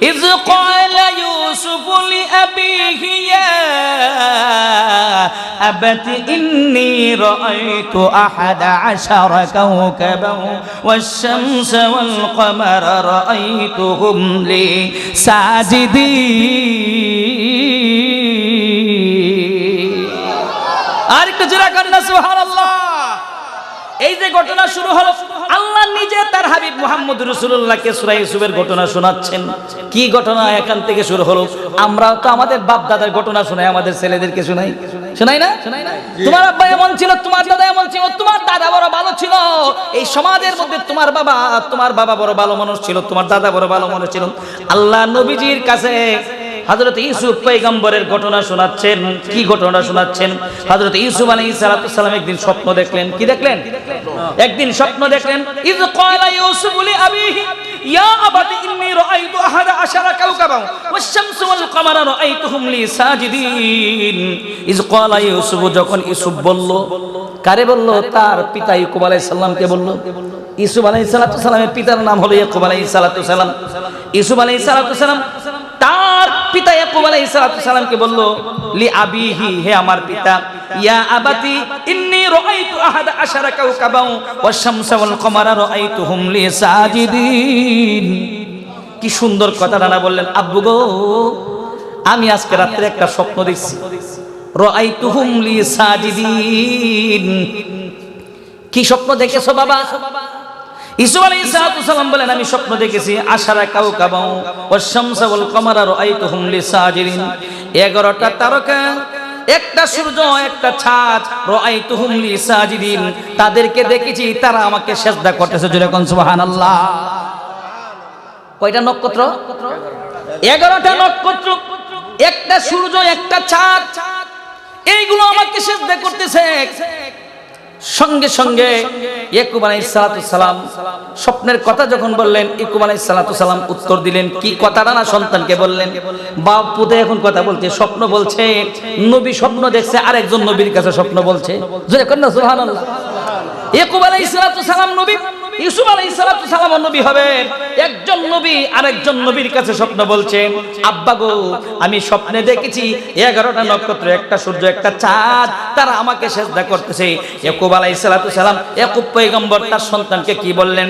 إذ قال يوسف لأبيه يا أبت إني رأيت أحد عشر كوكبا والشمس والقمر رأيتهم لي ساجدين আর একটু জোরা করেন সুবহানাল্লাহ এই যে ঘটনা শুরু হলো, আল্লাহ নিজে তার হাবিব মুহাম্মদ রসুল্লাহকে সুরা ইউসুফের ঘটনা শোনাচ্ছেন। কি ঘটনা এখান থেকে শুরু হলো? আমরাও তো আমাদের বাপ দাদার ঘটনা শোনাই, আমাদের ছেলেদেরকে শোনাই। শোনাই না? তোমার আব্বা এমন ছিল, তোমার দাদা এমন ছিল, তোমার দাদা বড় ভালো ছিল। এই সমাজের মধ্যে তোমার বাবা তোমার বাবা বড় ভালো মানুষ ছিল, তোমার দাদা বড় ভালো মানুষ ছিল। আল্লাহ নবীজির কাছে হযরত ইউসুফ পয়গম্বরের ঘটনা শোনাচ্ছেন। কি ঘটনা শোনাচ্ছেন? হযরত ইউসুফ সালাতু সালাম একদিন স্বপ্ন দেখলেন। কি দেখলেন? একদিন স্বপ্ন দেখলেন ইউসুফ ইয়া ইন্নী রাআইতু আশারা কাওকাবান ওয়াশ-শামসু ওয়াল রাআইতুহুম লি সাজিদিন। ক্বালা ইউসুফ যখন ইউসুফ বলল, কারে বলল? তার পিতা ইয়াকুব আলাইহিস সালামকে বলল। ইউসুফ আলাইহিস সালাতু পিতার নাম হলো ইয়াকুব আলাইহিস সালাতু সালাম ইউসুফ আলাইহিস সালাতু তার পিতা ইয়াকুব আলাইহিস সালামকে বলল, লি আবিহি, হে আমার পিতা, ইয়া আবাতি, ইন্নী রাআইতু আহাদা আশারা কাওকাবান ওয়াশ শামসা ওয়াল কমারা রাআইতুহুম লি সাজিদিন। কি সুন্দর কথা নানা বললেন, আব্বু গো, আমি আজকে রাত্রে একটা স্বপ্ন দেখছি। রাআইতুহুম লি সাজিদিন। কি স্বপ্ন দেখেছ বাবা? 11টা তারকা, একটা একটা তাদেরকে দেখেছি, তারা আমাকে সেজদা করতেছে কয়টা নক্ষত্র? 11টা নক্ষত্র, একটা সূর্য, একটা ছাদ এইগুলো আমাকে সেজদা করতেছে। সঙ্গে সঙ্গে ইয়াকুব সালাম স্বপ্নের কথা যখন বললেন, ইয়াকুব সালাম উত্তর দিলেন, কি কথাটা না সন্তানকে বললেন? বাপ পুতে, এখন কথা বলছে, স্বপ্ন বলছে, নবী স্বপ্ন দেখছে, আরেকজন নবীর কাছে স্বপ্ন বলছে। ইয়াকুব সালাম নবী ইউসুফ সালাতু সালাম নবী হবে। একজন নবী আরেকজন নবীর কাছে স্বপ্ন বলছেন আব্বা গো, আমি স্বপ্নে দেখেছি এগারোটা নক্ষত্র, একটা সূর্য, একটা চাঁদ, তারা আমাকে সেজদা করতেছে। সালাতু সালাম তার সন্তানকে কি বললেন?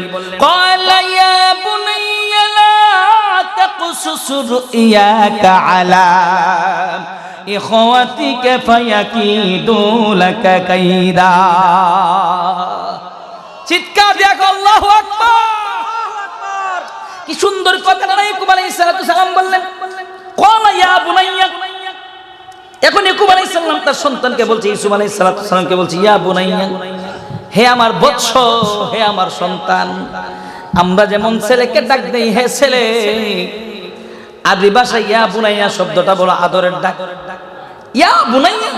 চিৎকার দেখো আল্লাহু আকবার! কি সুন্দর কথা না ইয়াকুব আলাইহিস সালাম বললেন? ক্বালা ইয়া বুনাইয়া। এখন ইয়াকুব আলাইহিস সালাম তার সন্তানকে বলছে ইউসুফ আলাইহিস সালামকে বলছে, ইয়া বুনাইয়া, হে আমার বৎস, হে আমার সন্তান, আমরা যেমন ছেলেকে ডাক দেই, হে ছেলে আরবি ভাষায় ইয়া বুনাইয়া শব্দটা বড় আদরের ডাক। ইয়া বুনাইয়া,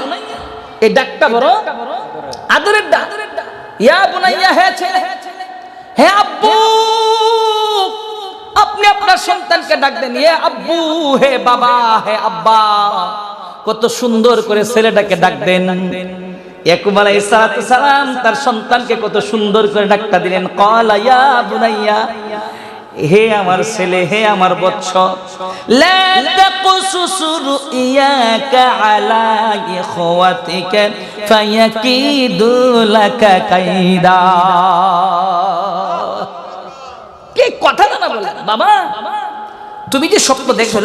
এই ডাকটা বড় আদরের ডাক। ইয়া বুনাইয়া, হে ছেলে, হে আব্বু। আপনি আপনার সন্তানকে ডাক দেন ইয়ে আব্বু, হে বাবা, হে আব্বা, কত সুন্দর করে ছেলেটাকে ডাক দেন। ইয়াকুব তার সন্তানকে কত সুন্দর করে ডাকটা দিলেন ইয়া বুনাইয়া, হে আমার ছেলে, হে আমার বৎস, লা তাকসুস লাকা কাইদা। কি কথা না বলে? বাবা, তুমি যে স্বপ্ন দেখছ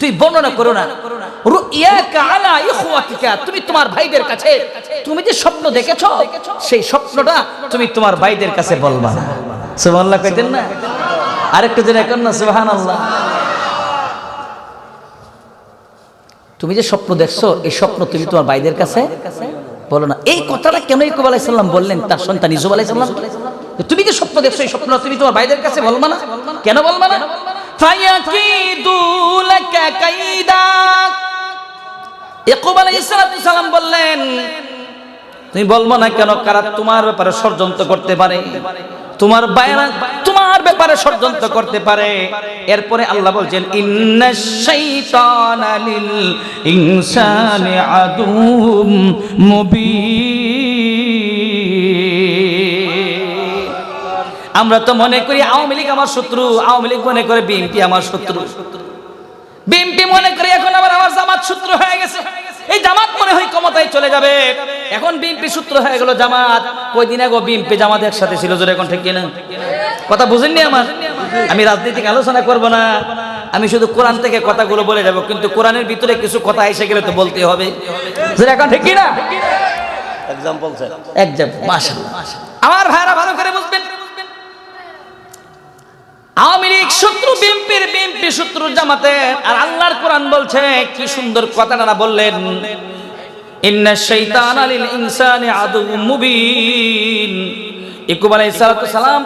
তুই বর্ণনা করো না। তুমি তোমার ভাইদের কাছে, তুমি যে স্বপ্ন দেখেছ, সেই স্বপ্নটা তুমি তোমার ভাইদের কাছে বলবা না। সুবহানাল্লাহ কইতেন না? আরেকটু দিন এখন না, সুবহানাল্লাহ। তুমি যে স্বপ্ন দেখছ, এই স্বপ্ন তুমি তোমার ভাইদের কাছে বলো না। এই কথাটা কেন ইকুব আলাইহিস সালাম বললেন? তার সন্তান ইসুফ আলাইহিস সালাম তুমি যে স্বপ্ন দেখছ, এই স্বপ্ন তুমি তোমার ভাইদের কাছে বলবা না? কেন বলবা না? বললেন, তুমি বলব না কেন? কারা তোমার ব্যাপারে ষড়যন্ত্র করতে পারে? তোমার বাইরা তোমার ব্যাপারে ষড়যন্ত্র করতে পারে। এরপরে আল্লাহ বলছেন ইনসানি আদুম মুবিন। আমরা তো মনে করি আওয়ামী লীগ আমার শত্রু আওয়ামী লীগ মনে করে বিএনপি আমার শত্রু। বিএনপি মনে করে এখন আবার আমার জামাত শত্রু হয়ে গেছে। এই জামাত মনে হয় ক্ষমতায় চলে যাবে। এখন বিএনপি সূত্র হয়ে গেল জামাত। কয়দিন আগে বিএনপি জামাত একসাথে ছিল জোরে এখন ঠিক কিনা? কথা বুঝেননি আমার? আমি রাজনৈতিক আলোচনা করব না। আমি শুধু কোরআন থেকে কথাগুলো বলে যাব কিন্তু কোরআনের ভিতরে কিছু কথা এসে গেলে তো বলতে হবে। জোরে এখন ঠিক কিনা? এক্সাম্পল স্যার একদম মাশাআল্লাহ। আমার ভাইরা ভালো করে বুঝবেন। আওয়ামী শত্রু কোরআন বলছে, কি সুন্দর কথাটা না বললেন?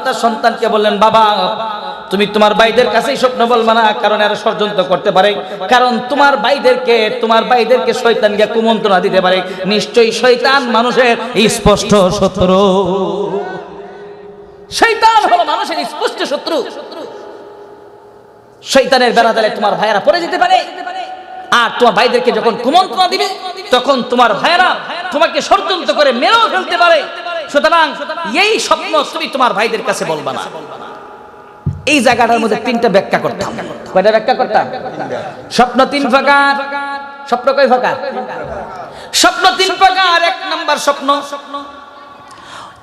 তার সন্তানকে বললেন, বাবা, তুমি তোমার ভাইদের কাছেই স্বপ্ন বলবা না, কারণ এরা ষড়যন্ত্র করতে পারে। কারণ তোমার ভাইদেরকে তোমার ভাইদেরকে শয়তান গিয়ে কুমন্ত্রণা দিতে পারে। নিশ্চয়ই শয়তান মানুষের স্পষ্ট শত্রু। শৈতান হলো মানুষের স্পষ্ট শত্রু। শৈতানের বেড়া দালে তোমার ভাইয়েরা পড়ে যেতে পারে। আর তোমার ভাইদেরকে যখন কুমন্ত্রণা দিবে, তখন তোমার ভাইয়েরা তোমাকে ষড়যন্ত্র করে মেরেও ফেলতে পারে। সুতরাং এই স্বপ্ন তুমি তোমার ভাইদের কাছে বলবা না। এই জায়গাটার মধ্যে তিনটা ব্যাখ্যা করতাম। কয়টা ব্যাখ্যা করতাম? স্বপ্ন তিন প্রকার। স্বপ্ন কয় প্রকার? স্বপ্ন তিন প্রকার। এক নাম্বার স্বপ্ন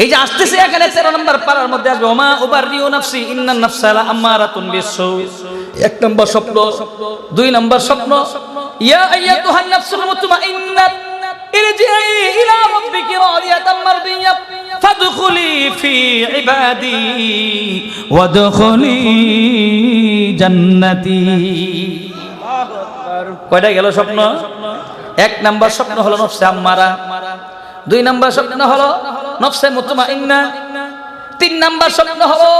এই যে আসতেছে এখানে তেরো নম্বর পাড়ার মধ্যে আসবে, ওমা উবার রিও নাফসি, ইন্নান নাফসালা আম্মারাতুন বিসু এক নম্বর স্বপ্ন, দুই নম্বর স্বপ্ন, ইয়া আইয়াতুহান নাফসুল মুতমাইন্নাহ ইরজিই ইলা রাব্বিকি রাদিয়াতাম মারদিয়াহ ফাদখুলি ফি ইবাদি, ওয়াদখুলি জান্নাতি। কয়টা গেল স্বপ্ন? এক নাম্বার স্বপ্ন হলো নফসে আম্মারা, দুই নাম্বার স্বপ্ন হলো নফসে মুতমাইন্না। তিন নাম্বার স্বপ্ন হলো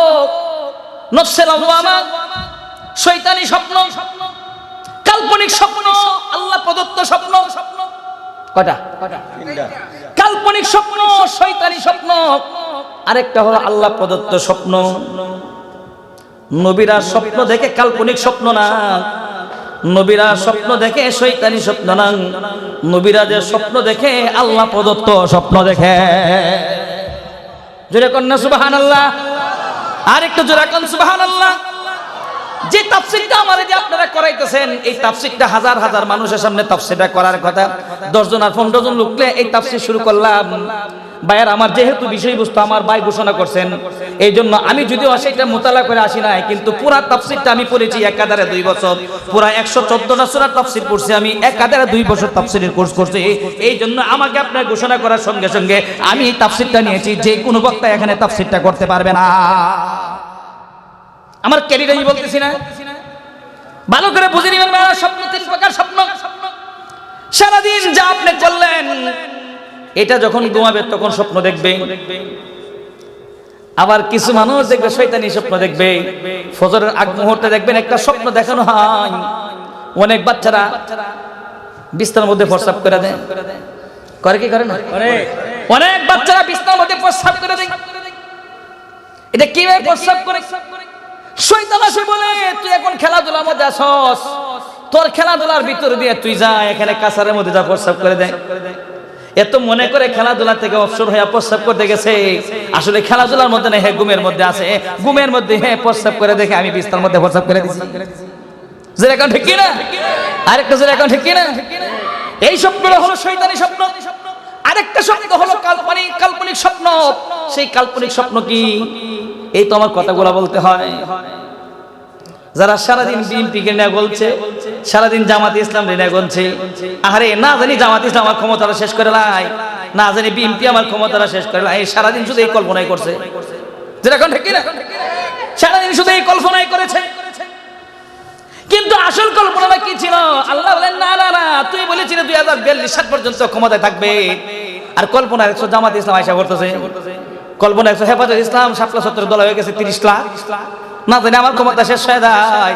নফসে লাওয়ামা শয়তানি স্বপ্ন কাল্পনিক স্বপ্ন আল্লাহ প্রদত্ত স্বপ্ন। কয়টা? কাল্পনিক স্বপ্ন শয়তানি স্বপ্ন। আরেকটা হলো আল্লাহ প্রদত্ত স্বপ্ন। নবীরা স্বপ্ন দেখে কাল্পনিক স্বপ্ন না। নবীরা স্বপ্ন দেখে শৈতানি স্বপ্ন না। নবীরা যে স্বপ্ন দেখে, আল্লাহ প্রদত্ত স্বপ্ন দেখে। জোরে কন্যা সুবাহান আল্লাহ আর একটু জোরে কন সুবাহান আল্লাহ যে তাফসিরটা আমার যে আপনারা করাইতেছেন, এই তাফসিরটা হাজার হাজার মানুষের সামনে তাফসিরটা করার কথা। দশজন আর পনেরো জন লোকলে এই তাফসির শুরু করলাম। ভাইয়ের আমার যেহেতু বিষয়বস্তু আমার ভাই ঘোষণা করছেন এই জন্য আমি যদিও সেটা মোতালা করে আসি নাই, কিন্তু পুরা তাফসিরটা আমি পড়েছি একাধারে দুই বছর। পুরা একশো চোদ্দটা সুরা তাফসির পড়ছি আমি একাধারে দুই বছর তাফসিরের কোর্স করছি। এই জন্য আমাকে আপনার ঘোষণা করার সঙ্গে সঙ্গে আমি তাফসিরটা নিয়েছি, যে কোনো বক্তা এখানে তাফসিরটা করতে পারবে না। আমার ক্যারিয়ার আমি বলতেছি না। ভালো করে বুঝে নিবেন স্বপ্ন তিন প্রকার স্বপ্ন। সারাদিন যা আপনি করলেন এটা যখন ঘুমাবে তখন স্বপ্ন দেখবে। আবার কিছু মানুষ দেখবে শৈতানি স্বপ্ন দেখবে। ফজরের আগ মুহূর্তে দেখবেন একটা স্বপ্ন দেখানো হয়। অনেক বাচ্চারা বিস্তার মধ্যে প্রস্রাব করে দেয়। করে কি করে না? অনেক বাচ্চারা বিস্তার মধ্যে প্রস্রাব করে দেয়। এটা কীভাবে প্রস্রাব করে? শৈতান আসে বলে তুই এখন খেলাধুলার মধ্যে আসস। তোর খেলাধুলার ভিতর দিয়ে তুই যা এখানে কাছারের মধ্যে যা প্রস্রাব করে দেয়। এত মনে করে খেলাধুলা থেকে অবসর হয়ে প্রস্রাব করতে গেছে। আসলে খেলাধুলার মধ্যে না হ্যাঁ ঘুমের মধ্যে আছে। ঘুমের মধ্যে হ্যাঁ প্রস্রাব করে দেখে আমি বিস্তার মধ্যে প্রস্রাব করে দিচ্ছি এই তো আমার কথাগুলো বলতে হয়। যারা সারাদিন বিএনপি কে নিয়ে বলছে সারাদিন জামাত ইসলাম নিয়ে বলছে আরে না জানি জামাত ইসলাম আমার ক্ষমতাটা শেষ করে লাই না জানি বিএনপি আমার ক্ষমতাটা শেষ করে লাই সারাদিন শুধু এই কল্পনাই করছে। এখন ঠিক না সারাদিন শুধু এই কল্পনাই করেছে। কিন্তু আসল কল্পনাটা কি ছিল? আল্লাহ বলেন, না না না, তুই বলেছিলি দুই হাজার বিয়াল্লিশ সাল পর্যন্ত ক্ষমতায় থাকবে। আর কল্পনা জামাত ইসলাম আয়সা করতেছে কল্পনা একশো হেফাজত ইসলাম সাতলা সত্তর দল হয়ে গেছে তিরিশ লাখ না জানি আমার ক্ষমতা শেষ হয়ে যায়।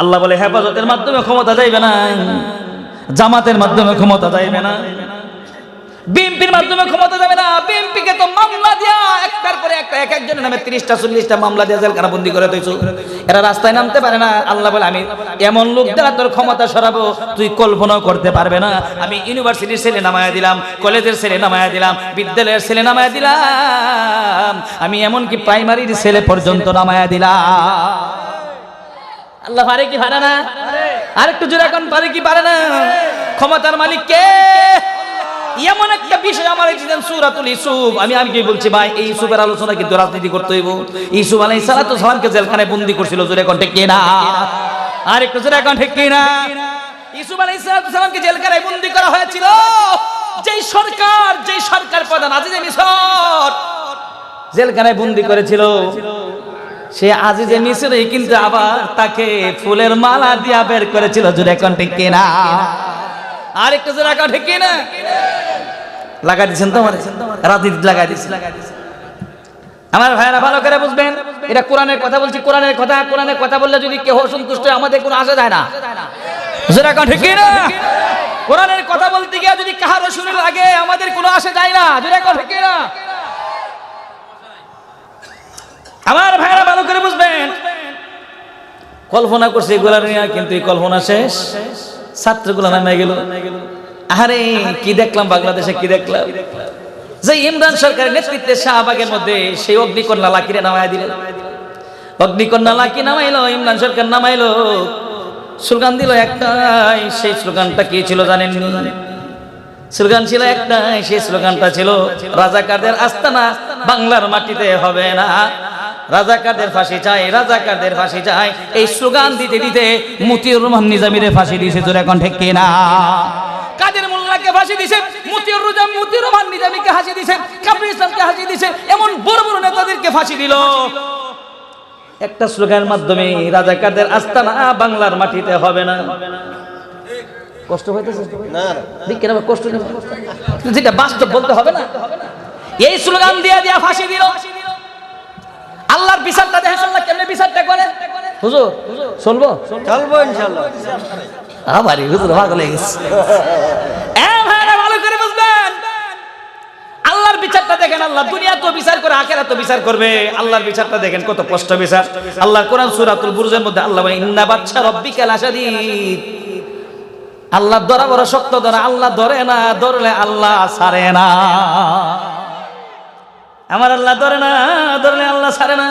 আল্লাহ বলে, হেফাজতের মাধ্যমে ক্ষমতা যাইবে না জামাতের মাধ্যমে ক্ষমতা যাইবে না বিএনপির মাধ্যমে ক্ষমতা যাবে না। বিএনপিকে তো মামলা দিয়া একটার পরে একটা, এক একজনের নামে তিরিশটা, চল্লিশটা মামলা দিয়া জেলখানা বন্দি করে দিয়েছ এরা রাস্তায় নামতে পারে না। আল্লাহ বলে, আমি এমন লোক দ্বারা তোর ক্ষমতা সরাবো, তুই কল্পনাও করতে পারবে না। আমি ইউনিভার্সিটির ছেলে নামায়া দিলাম, কলেজের ছেলে নামায়া দিলাম, বিদ্যালয়ের ছেলে নামায়া দিলাম। আমি এমনকি প্রাইমারির ছেলে পর্যন্ত নামায়া দিলাম। আল্লাহ পারে কি পারে না? আরেকটু জোরে এখন পারে কি পারে না? ক্ষমতার মালিক কে? এমন একটা বিষয় আমার দিলেন সুরাতুল ইসুফ আমি আমি কি বলছি ভাই, এই ইসুফের আলোচনা কিন্তু রাজনীতি করতে হইব। ইসুফ আলাইহিস সালাতু সালামকে জেলখানায় বন্দি করছিল, জোরে কণ্ঠে কে না আর একটু জোরে কণ্ঠে কে না ইসুফ আলাইহিস সালাতু সালামকে জেলখানায় বন্দি করা হয়েছিল। যেই সরকার যেই সরকার প্রধান আজিজে মিশর জেলখানায় বন্দি করেছিল। সে আজিজে মিশরে কিন্তু আবার তাকে ফুলের মালা দিয়া বের করেছিল, জোরে কণ্ঠে কে না আর একটু জোরে কণ্ঠে কে না? লাগাই দিচ্ছেন তো আমার? রাজনীতি লাগাই আমার ভাইয়েরা ভালো করে বুঝবেন এটা কোরআনের কথা বলছি কোরআনের কথা কোরআনের কথা বললে যদি কেউ অসন্তুষ্ট হয়, আমাদের কোনো আসা যায় না। জোরে কণ্ঠে কে না? কোরআনের কথা বলতে গিয়ে যদি কাহারও শুনে লাগে আমাদের কোনো আসে যায় না। জোরে কণ্ঠে কে না? আমার ভাইরা ভালো করে বুঝবেন। কল্পনা করছে এগুলা নিয়ে কিন্তু এই কল্পনা শেষ। ছাত্রগুলো নামে গেল। আরে কি দেখলাম, বাংলাদেশে কি দেখলাম? যে ইমরান সরকারের নেতৃত্বে শাহবাগের মধ্যে সেই অগ্নিকন্যা লাকিরে নামায় দিল। অগ্নিকন্যা লাকি নামাইলো, ইমরান সরকার নামাইলো। স্লোগান দিল একটাই, সেই স্লোগানটা কি ছিল জানেননি? স্লোগান ছিল একটাই, সেই স্লোগানটা ছিল, রাজাকারদের আস্তানা বাংলার মাটিতে হবে না। রাজাকারদের ফাঁসি চাই রাজাকারদের ফাঁসি চাই। এই স্লোগান দিতে দিতে মতিউর রহমান নিজামিরে ফাঁসি দিয়েছে তোর এখন ঠিক কিনা? কাদের মোল্লাকে ফাঁসি দিছে মতিউর রহমান মতিউর রহমান নিজামীকে ফাঁসি দিছে কাবরি ইসলামকে ফাঁসি দিছে এমন বড় বড় নেতাদেরকে ফাঁসি দিল। একটা স্লোগানের মাধ্যমে রাজাকারদের আস্তানা বাংলার মাটিতে হবে না। কষ্ট হইতেছে? না। না। দিকে না কষ্ট যেটা বাস্তব বলতে হবে না। এই স্লোগান দিয়া দিয়া ফাঁসি দিল। আল্লাহর বিচারটা দেখেন আল্লাহ কেমনে বিচারটা করে? হুজুর চলবো? চলবো ইনশাল্লাহ আমারই হুজুর ভাগ লেগে গেছে। ভালো করে বুঝবেন। আল্লাহর বিচারটা দেখেন আল্লাহ দুনিয়া তো বিচার করে আখেরা তো বিচার করবে। আল্লাহর বিচারটা দেখেন কত কষ্ট বিচার। আল্লাহর কোরআন সূরাতুল বুরুজের মধ্যে আল্লাহ বলে ইন্না বাচ্চা রব্বিকাল আশাদীদ আল্লাহ ধরা বড় শক্ত ধরা আল্লাহ ধরে না ধরলে আল্লাহ ছাড়ে না। আমার আল্লাহ ধরে না ধরলে আল্লাহ ছাড়ে না।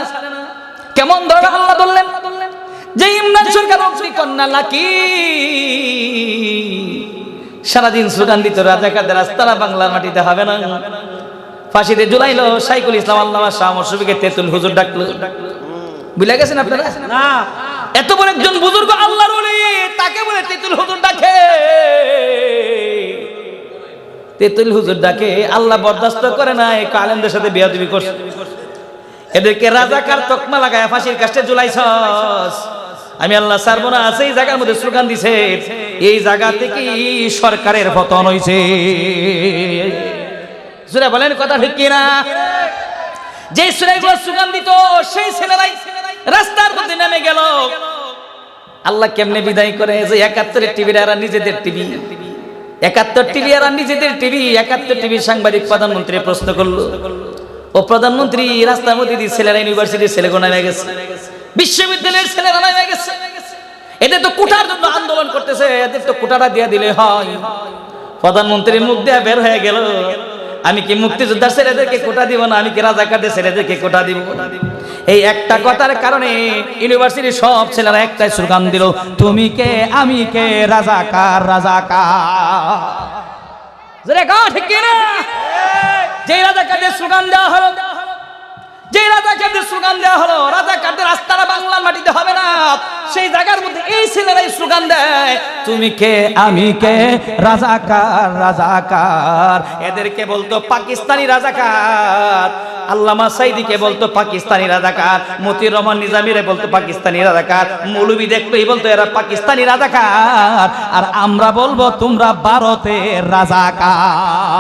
কেমন ধরে আল্লাহ ধরলেন? যে ইমরান সরকার কন্যা লাকি। সারাদিন স্লোগান দিত রাজাকারদের রাস্তারা বাংলার মাটিতে হবে না। ফাঁসিতে জুলাইলো সাইকুল ইসলাম আল্লাহ শাহ মরসুবিকে তেতুল হুজুর ডাকলো। বুঝলে গেছেন আপনারা? না। এত বড় একজন বুজুর্গ আল্লাহর ওলি তাকে বলে তেতুল তেতুল হুজুর ডাকে, আল্লাহ বরদাস্ত করে না, এই কালেমদের সাথে বিয়াদবি করছে। এদেরকে রাজাকার তকমা লাগায় ফাঁসির কাছে জুলাইছস আমি আল্লাহ সারবো না, সেই জায়গার মধ্যে স্লোগান দিছে, এই জায়গা থেকে সরকারের পতন হইছে। সুরে বলেন কথা ঠিক কিনা? যে ছেলেগুলো স্লোগান দিত, সেই ছেলেরাই রাস্তার মধ্যে নেমে গেল। আল্লাহ কেমনে বিদায় করে যে একাত্তরের আর নিজেদের টিভি? একাত্তর টিভি আর নিজেদের টিভি, একাত্তর টিভি সাংবাদিক প্রধানমন্ত্রী প্রশ্ন করল। ও প্রধানমন্ত্রী রাস্তার মধ্যে দিয়ে ছেলেরা ইউনিভার্সিটির ছেলেগুলো নেমে গেছে। বিশ্ববিদ্যালয়ের ছেলেরা নেমে গেছে। এদের তো কুটার জন্য আন্দোলন করতেছে, এদের তো কুটাটা দিয়ে দিলে হয়। প্রধানমন্ত্রীর মুখ দিয়ে বের হয়ে গেল। আমি কি মুক্তিযোদ্ধার ছেলেদেরকে কোটা দিব না? আমি কি রাজাকারদের ছেলেদেরকে কোটা দিব? এই একটা কথার কারণে ইউনিভার্সিটির সব ছেলেরা একটাই স্লোগান দিল, তুমি কে, আমি কে, রাজাকার রাজাকার। জোরে গা ঠিক না? যে রাজাকারদের স্লোগান দেওয়া হলো যে রাজাকারদের স্লোগান দেওয়া হলো, রাজাকারদের আস্তারা বাংলার মাটিতে হবে না। সেই জায়গার মধ্যে এই ছেলেরাই স্লোগান দেয়, তুমি কে, আমি কে, রাজাকার রাজাকার। এদেরকে বলতো পাকিস্তানি রাজাকার। আল্লামা সাইদিকে বলতো পাকিস্তানি রাজাকার মতিউর রহমান নিজামিরে বলতো পাকিস্তানি রাজাকার মৌলবি দেখলেই বলতো এরা পাকিস্তানি রাজাকার আর আমরা বলব তোমরা ভারতের রাজাকার?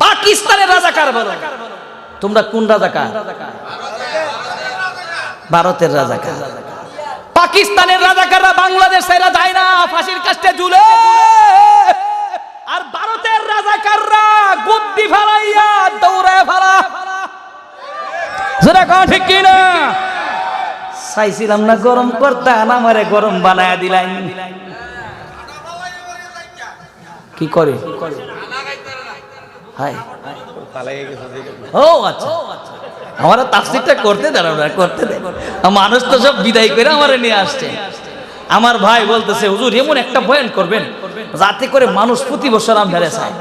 পাকিস্তানের রাজাকার বলো। তোমরা কোন রাজাকার? ভারতের রাজাকার। পাকিস্তানের রাজাকাররা বাংলাদেশ ছেড়ে যায় না ফাঁসির কাছে ঝুলে আর ভারতের রাজাকাররা গুদ্দি ফেলাইয়া দৌড়ায় ফেলা যেটা কোন ঠিক কিনা চাইছিলাম না, গরম করতে না আমারে গরম বানায় দিলাই। কি করে। ও আচ্ছা। আমার তাফসিরটা করতে দাঁড়াও করতে মানুষ তো সব বিদায় করে আমার নিয়ে আসছে। আমার ভাই বলতেছে, হুজুর, এমন একটা বয়ান করবেন, যাতে করে মানুষ প্রতি বছর আমদারে চায়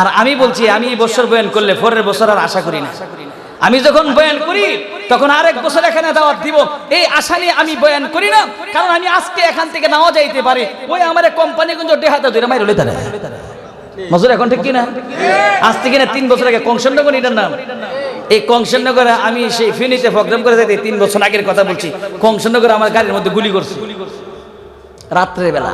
আর আমি বলছি, আমি এই বছর বয়ান করলে পরের বছর আর আশা করি না। আমি যখন বয়ান করি, তখন আরেক বছর এখানে দাওয়াত দিব। এই আশা নিয়ে আমি বয়ান করি না, কারণ আমি আজকে এখান থেকে নাও যাইতে পারি। ওই আমার কোম্পানি কিন্তু দেহাতে ধরে মাইরলে তারা মজুর এখন ঠিক কিনা? আজ থেকে না তিন বছর আগে কংসনগর এটার নাম। এই কংসনগরে আমি সেই ফিনিতে প্রোগ্রাম করে যাইতে তিন বছর আগের কথা বলছি। কংসনগরে আমার গাড়ির মধ্যে গুলি করছে। রাত্রে বেলা।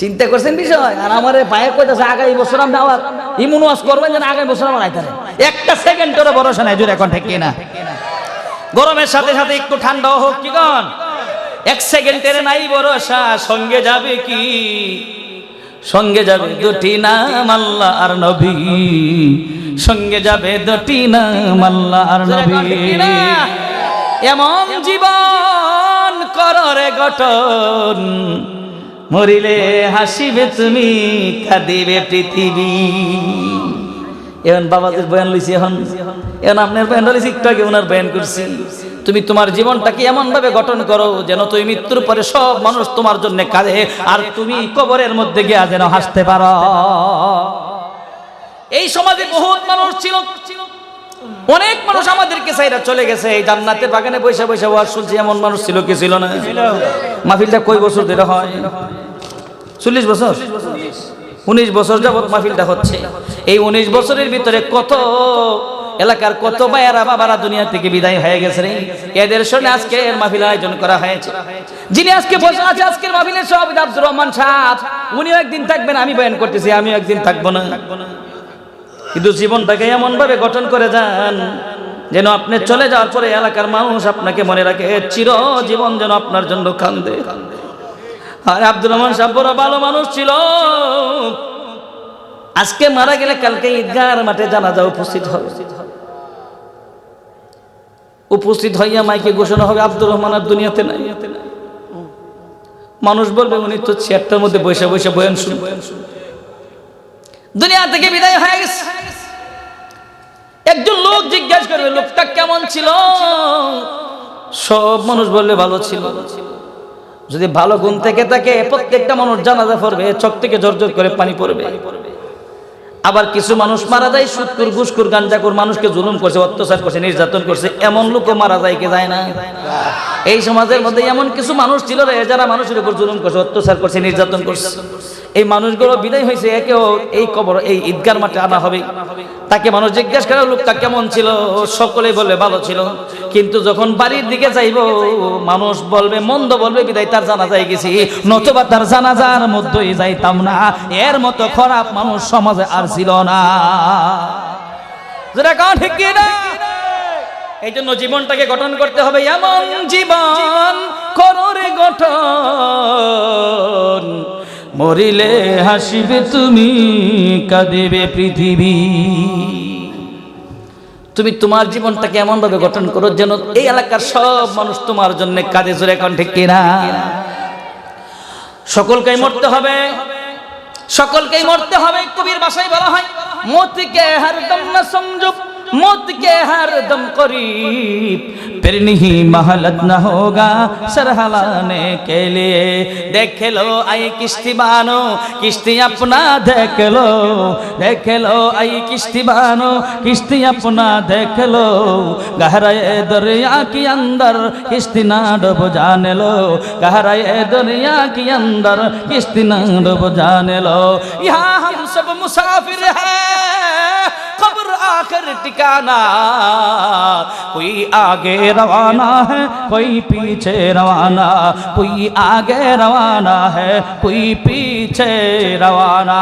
চিন্তা করছেন বিষয়? আর আমার পায়ে কইতাছে আগামী বছর আমরা আবার ইমুন করবেন যেন আগামী বছর আমার আইতারে একটা সেকেন্ডেরও ভরসা নাই জোরে এখন ঠিক কিনা? গরমের সাথে সাথে একটু ঠান্ডা হোক কি কন? এক সেকেন্ডের নাই ভরসা সঙ্গে যাবে কি? সঙ্গে যাবে দুটি নাম আল্লাহ আর নবী। সঙ্গে যাবে দুটি নাম আল্লাহ আর নবী। এমন জীবন কররে গঠন। মরিলে হাসিবে তুমি, কাঁদিবে পৃথিবী। এখন বাবাদের বয়ান লইছি এখন এখন আপনার বয়ান লইছি একটু আগে ওনার বয়ান করছি। তুমি তোমার জীবনটাকে এমন ভাবে গঠন করো যেন তুমি মৃত্যুর পরে সব মানুষ তোমার জন্য কাঁদে, আর তুমি কবরের মধ্যে গিয়া যেন হাসতে পারো। এই সমাজে বহুত মানুষ ছিল অনেক মানুষ আমাদেরকে সাইরা চলে গেছে, এই জান্নাতের বাগানে বৈশা বৈশা ওয়াজ শুনছি, এমন মানুষ ছিল কি ছিল না? মাহফিলটা কই বছর ধরে হয়? চল্লিশ বছর? উনিশ বছর যাবৎ মাহফিলটা হচ্ছে। এই উনিশ বছরের ভিতরে কত এলাকার কত বায়ারা বাবারা দুনিয়া থেকে বিদায় হয়ে গেছে রে। এদের সঙ্গে আজকে মাহফিল আয়োজন করা হয়েছে। যিনি আজকে বসে আছে, আজকের মাহফিলের সব আব্দুর রহমান সাহ উনিও একদিন থাকবেন, আমি বয়ান করতেছি, আমিও একদিন থাকব না। কিন্তু জীবনটাকে এমন ভাবে গঠন করে যান, যেন আপনি চলে যাওয়ার পরে এলাকার মানুষ আপনাকে মনে রাখে চির জীবন যেন আপনার জন্য কান্দে। আর আব্দুর রহমান সাহেব বড় ভালো মানুষ ছিল। আজকে মারা গেলে কালকে ঈদগার মাঠে জানাজা উপস্থিত হবে। উপস্থিত হইয়া মাইকে ঘোষণা হবে, আব্দুর রহমান আর দুনিয়াতে নাই। মানুষ বলবে, উনি তো চেয়ারটার মধ্যে বসে বসে বয়ান শুন দুনিয়া থেকে বিদায় হয়ে গেছে। একজন লোক জিজ্ঞাসা করবে, লোকটা কেমন ছিল? সব মানুষ বললে, ভালো ছিল। যদি ভালো গুণ থেকে থাকে, প্রত্যেকটা মানুষ জানাজা পড়বে, চোখ থেকে জর্জর করে পানি পড়বে। আবার কিছু মানুষ মারা যায়, সুৎকুর ঘুষকুর গাঞ্জাকুর মানুষকে জুলুম করছে, অত্যাচার করছে, নির্যাতন করছে, এমন লোকও মারা যায়, কে যায় না? এই সমাজের মধ্যে এমন কিছু মানুষ ছিল রে, যারা মানুষের উপর জুলুম করছে, অত্যাচার করছে, নির্যাতন করছে। এই মানুষগুলো বিদায় হয়েছে, একেও এই কবর, এই ঈদগার মাঠে আনা হবে। তাকে মানুষ জিজ্ঞাসা করে, লোকটা কেমন ছিল? সকলে বলবে ভালো ছিল। কিন্তু যখন বাড়ির দিকে যাইব, মানুষ বলবে, মন্দ বলবে, বিদায় তার জানা যায় গেছি। নতুবা তার জানাজার মধ্যেই যাইতাম না। এর মতো খারাপ মানুষ সমাজে আর ছিল না। যেটা কারণ ঠিক না এই জন্য জীবনটাকে গঠন করতে হবে এমন জীবন, কররে গঠন। মরিলে হাসিবে তুমি, কাঁদিবে পৃথিবী। তুমি তোমার জীবনটাকে এমন ভাবে গঠন করো যেন এই এলাকার সব মানুষ তোমার জন্য কাজে জোরে এখন কিনা? সকলকেই মরতে হবে। সকলকেই মরতে হবে। কবির বাসায় বলা হয়, মতিকে হরদম না সমঝো मौत के हर दम करीब। फिर नहीं महलत न होगा सरहलाने के लिए। देख लो आई किश्ती बानो, किश्ती अपना देख लो। देख लो आई किश्ती बानो, किश्ती अपना देख लो। गहराए दरिया के अंदर किश्ती ना डूब जाने लो। गहराए दरिया के अंदर किश्ती ना डूब जाने लो। यहाँ हम सब मुसाफिर हैं। आखिर टिकाना कोई आगे रवाना है, कोई पीछे रवाना। कोई आगे रवाना है, कोई पीछे रवाना।